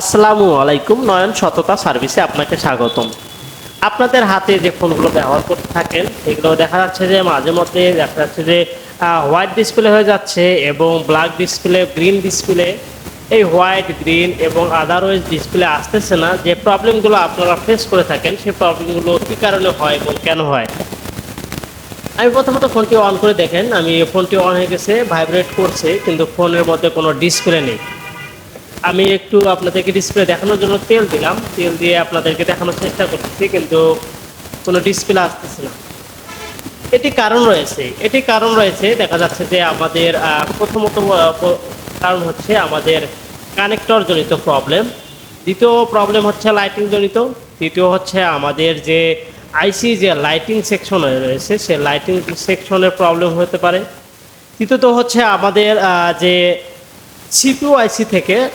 আসসালামু আলাইকুম, নয়ন সততা সার্ভিসে আপনাকে স্বাগতম। আপনাদের হাতে যে ফোনগুলো ব্যবহার করতে থাকেন, এগুলো দেখা যাচ্ছে যে মাঝে মধ্যে দেখা যাচ্ছে যে হোয়াইট ডিসপ্লে হয়ে যাচ্ছে এবং ব্ল্যাক ডিসপ্লে গ্রিন ডিসপ্লে এই হোয়াইট গ্রিন এবং আদারওয়াইজ ডিসপ্লে আসতেছে না। যে প্রবলেমগুলো আপনারা ফেস করে থাকেন, সেই প্রবলেমগুলো কী কারণে হয় এবং কেন হয়? আমি প্রথমত ফোনটি অন করে দেখেন। আমি ফোনটি অন হয়ে গেছে ভাইব্রেট করছে, কিন্তু ফোনের মধ্যে কোনো ডিসপ্লে নেই। আমি একটু আপনাদেরকে ডিসপ্লে দেখানোর জন্য তেল দিলাম। তেল দিয়ে আপনাদেরকে দেখানোর চেষ্টা করতেছি, কিন্তু কোনো ডিসপ্লে আসতেছে না। এটি কারণ রয়েছে, এটি কারণ রয়েছে, দেখা যাচ্ছে যে আমাদের প্রথমত কারণ হচ্ছে আমাদের কানেক্টর জনিত প্রবলেম দ্বিতীয় প্রবলেম হচ্ছে লাইটিং জনিত। তৃতীয় হচ্ছে আমাদের যে আইসি যে লাইটিং সেকশন রয়েছে, সে লাইটিং সেকশনের প্রবলেম হতে পারে। তৃতীয়ত হচ্ছে আমাদের যে সিপিউ আইসি থেকে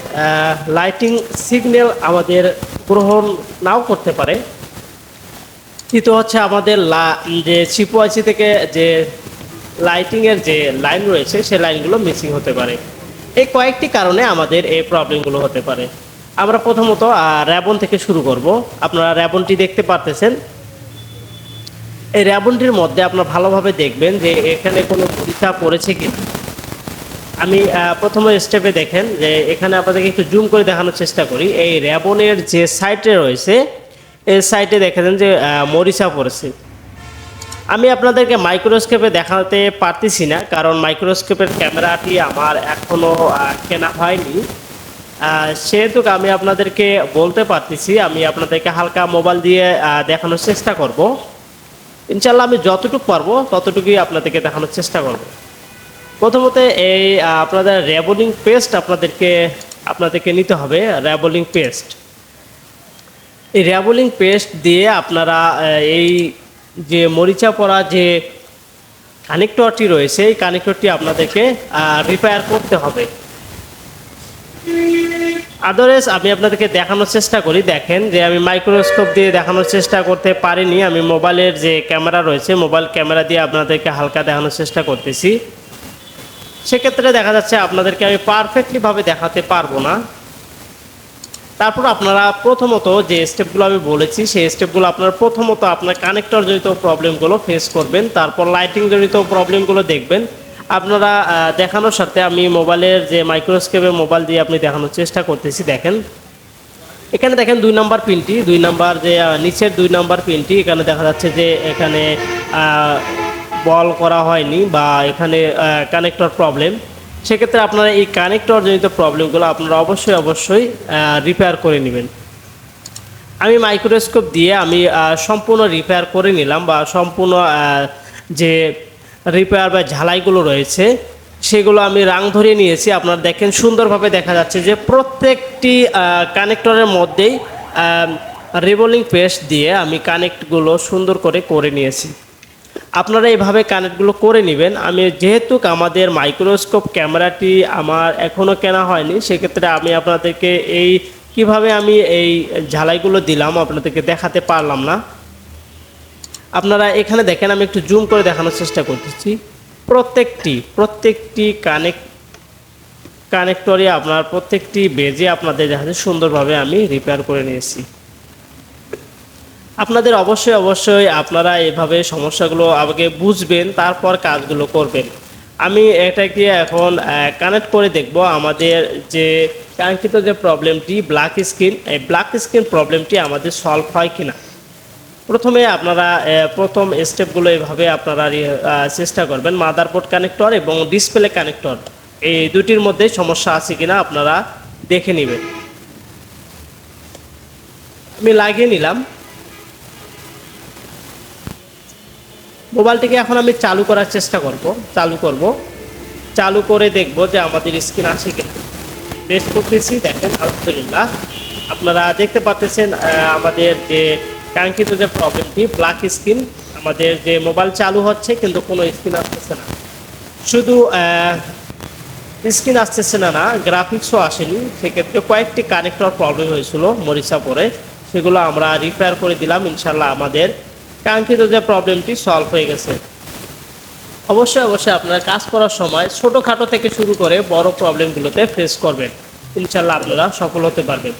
লাইটিং সিগন্যাল আমাদের গ্রহণ নাও করতে পারে। তৃতীয় হচ্ছে আমাদের লা- যে সিপিউ আইসি থেকে যে লাইটিংয়ের যে লাইন রয়েছে, সেই লাইনগুলো মিসিং হতে পারে। এই কয়েকটি কারণে আমাদের এই প্রবলেমগুলো হতে পারে। আমরা প্রথমত র্যাবন থেকে শুরু করব। আপনারা র্যাবনটি দেখতে পারতেছেন। এই র্যাবনটির মধ্যে আপনারা ভালোভাবে দেখবেন যে এখানে কোনো পরীক্ষা পড়েছে কি আমি প্রথম স্টেপে দেখেন যে এখানে আপনাদেরকে একটু জুম করে দেখানোর চেষ্টা করি। এই র্যাবনের যে সাইটে রয়েছে, এই সাইটে দেখেছেন যে মরিচা পড়েছে। আমি আপনাদেরকে মাইক্রোস্কোপে দেখাতে পারতেছি না, কারণ মাইক্রোস্কোপের ক্যামেরাটি আমার এখনও কেনা হয়নি। সেহেতু আমি আপনাদেরকে বলতে পারতেছি, আমি আপনাদেরকে হালকা মোবাইল দিয়ে দেখানোর চেষ্টা করব। ইনশাল্লাহ আমি যতটুকু পারব, ততটুকুই আপনাদেরকে দেখানোর চেষ্টা করব। প্রথমত এই আপনাদের র্যাবলিং পেস্ট আপনাদেরকে আপনাদেরকে নিতে হবে, র্যাবলিং পেস্ট। এই র্যাবলিং পেস্ট দিয়ে আপনারা এই যে মরিচা পড়া যে কানেক্টরটি রয়েছে, এই কানেক্টরটি আপনাদেরকে রিপেয়ার করতে হবে। আদারওয়াইজ আমি আপনাদেরকে দেখানোর চেষ্টা করি, দেখেন যে আমি মাইক্রোস্কোপ দিয়ে দেখানোর চেষ্টা করতে পারিনি, আমি মোবাইলের যে ক্যামেরা রয়েছে মোবাইল ক্যামেরা দিয়ে আপনাদেরকে হালকা দেখানোর চেষ্টা করতেছি। সেক্ষেত্রে দেখা যাচ্ছে আপনাদেরকে আমি পারফেক্টলিভাবে দেখাতে পারব না। তারপর আপনারা প্রথমত যে স্টেপগুলো আমি বলেছি, সেই স্টেপগুলো আপনারা প্রথমত আপনার কানেক্টর জনিত প্রবলেমগুলো ফেস করবেন, তারপর লাইটিং জনিত প্রবলেমগুলো দেখবেন। আপনারা দেখানোর সাথে আমি মোবাইলের যে মাইক্রোস্কোপে মোবাইল দিয়ে আপনি দেখানোর চেষ্টা করতেছি, দেখেন। এখানে দেখেন দুই নাম্বার পিনটি দুই নাম্বার যে নিচের দুই নাম্বার পিনটি এখানে দেখা যাচ্ছে যে এখানে বল করা হয়নি বা এখানে কানেক্টর প্রবলেম সেক্ষেত্রে আপনারা এই কানেক্টর জনিত প্রবলেমগুলো আপনারা অবশ্যই অবশ্যই রিপেয়ার করে নেবেন। আমি মাইক্রোস্কোপ দিয়ে আমি সম্পূর্ণ রিপেয়ার করে নিলাম বা সম্পূর্ণ যে রিপেয়ার বা ঝালাইগুলো রয়েছে, সেগুলো আমি রাং ধরিয়ে নিয়েছি। আপনারা দেখেন, সুন্দরভাবে দেখা যাচ্ছে যে প্রত্যেকটি কানেক্টরের মধ্যেই রিবোলিং পেস্ট দিয়ে আমি কানেক্টগুলো সুন্দর করে করে নিয়েছি। আপনারা এইভাবে কানেক্টগুলো করে নেবেন। আমি যেহেতু আমাদের মাইক্রোস্কোপ ক্যামেরাটি আমার এখনও কেনা হয়নি, সেক্ষেত্রে আমি আপনাদেরকে এই কীভাবে আমি এই ঝালাইগুলো দিলাম আপনাদেরকে দেখাতে পারলাম না। আপনারা এখানে দেখেন, আমি একটু জুম করে দেখানোর চেষ্টা করতেছি। প্রত্যেকটি প্রত্যেকটি কানেক্ট কানেক্টরে আপনার, প্রত্যেকটি বেজে আপনাদের দেখা যাচ্ছে সুন্দরভাবে আমি রিপেয়ার করে নিয়েছি। আপনাদের অবশ্যই অবশ্যই আপনারা এভাবে সমস্যাগুলো আগে বুঝবেন, তারপর কাজগুলো করবেন। আমি এটাকে এখন কানেক্ট করে দেখব আমাদের যে কাঙ্ক্ষিত যে প্রবলেমটি ব্ল্যাক স্ক্রিন এই ব্ল্যাক স্ক্রিন প্রবলেমটি আমাদের সলভ হয় কিনা। প্রথমে আপনারা প্রথম স্টেপগুলো এভাবে আপনারা চেষ্টা করবেন। মাদারবোর্ড কানেক্টর এবং ডিসপ্লে কানেক্টর এই দুটির মধ্যে সমস্যা আছে কিনা আপনারা দেখে নেবেন। আমি লাগিয়ে নিলাম। মোবাইলটিকে এখন আমি চালু করার চেষ্টা করব, চালু করব। চালু করে দেখব যে আমাদের স্ক্রিন আছে কিনা। বেশ করতেছি দেখেন, আলহামদুলিল্লাহ। আপনারা দেখতে পাচ্ছেন আমাদের যে কাঙ্ক্ষিত যে প্রবলেমটি ব্ল্যাক স্ক্রিন আমাদের যে মোবাইল চালু হচ্ছে, কিন্তু কোনো স্ক্রিন আসতেছে না। শুধু স্ক্রিন আসতেছে না না গ্রাফিক্সও আসেনি। সেক্ষেত্রে কয়েকটি কানেক্টর প্রবলেম হয়েছিল মরিচা পরে। সেগুলো আমরা রিপেয়ার করে দিলাম। ইনশাল্লাহ আমাদের কাঙ্ক্ষিত যে প্রবলেমটি সলভ হয়ে গেছে। অবশ্যই অবশ্যই আপনারা কাজ করার সময় ছোটোখাটো থেকে শুরু করে বড় প্রবলেমগুলোতে ফেস করবেন। ইনশাল্লাহ আপনারা সফল হতে পারবেন।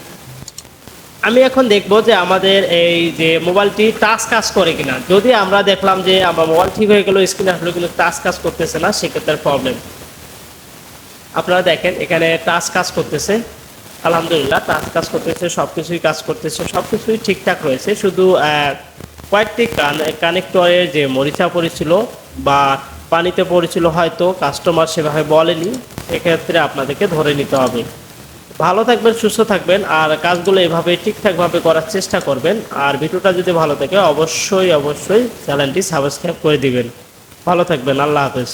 আমি এখন দেখব যে আমাদের এই যে মোবাইলটি টাচ কাজ করে কিনা। যদি আমরা দেখলাম যে আমার মোবাইল ঠিক হয়ে গেল স্ক্রিন আসলে কিন্তু টাচ কাজ করতেছে না, সেক্ষেত্রে প্রবলেম আপনারা দেখেন, এখানে টাচ কাজ করতেছে। আলহামদুলিল্লাহ টাচ কাজ করতেছে সব কিছুই কাজ করতেছে সব কিছুই ঠিকঠাক রয়েছে। শুধু কয়েকটি কানেক্টরের যে মরিচা পড়েছিল বা পানিতে পড়েছিল হয়তো কাস্টমার সেভাবে বলেনি, এক্ষেত্রে আপনাদেরকে ধরে নিতে হবে। ভালো থাকবেন, সুস্থ থাকবেন, আর কাজগুলো এভাবে ঠিকঠাকভাবে করার চেষ্টা করবেন। আর ভিডিওটা যদি ভালো থাকে, অবশ্যই অবশ্যই চ্যানেলটি সাবস্ক্রাইব করে দিবেন। ভালো থাকবেন, আল্লাহ হাফেজ।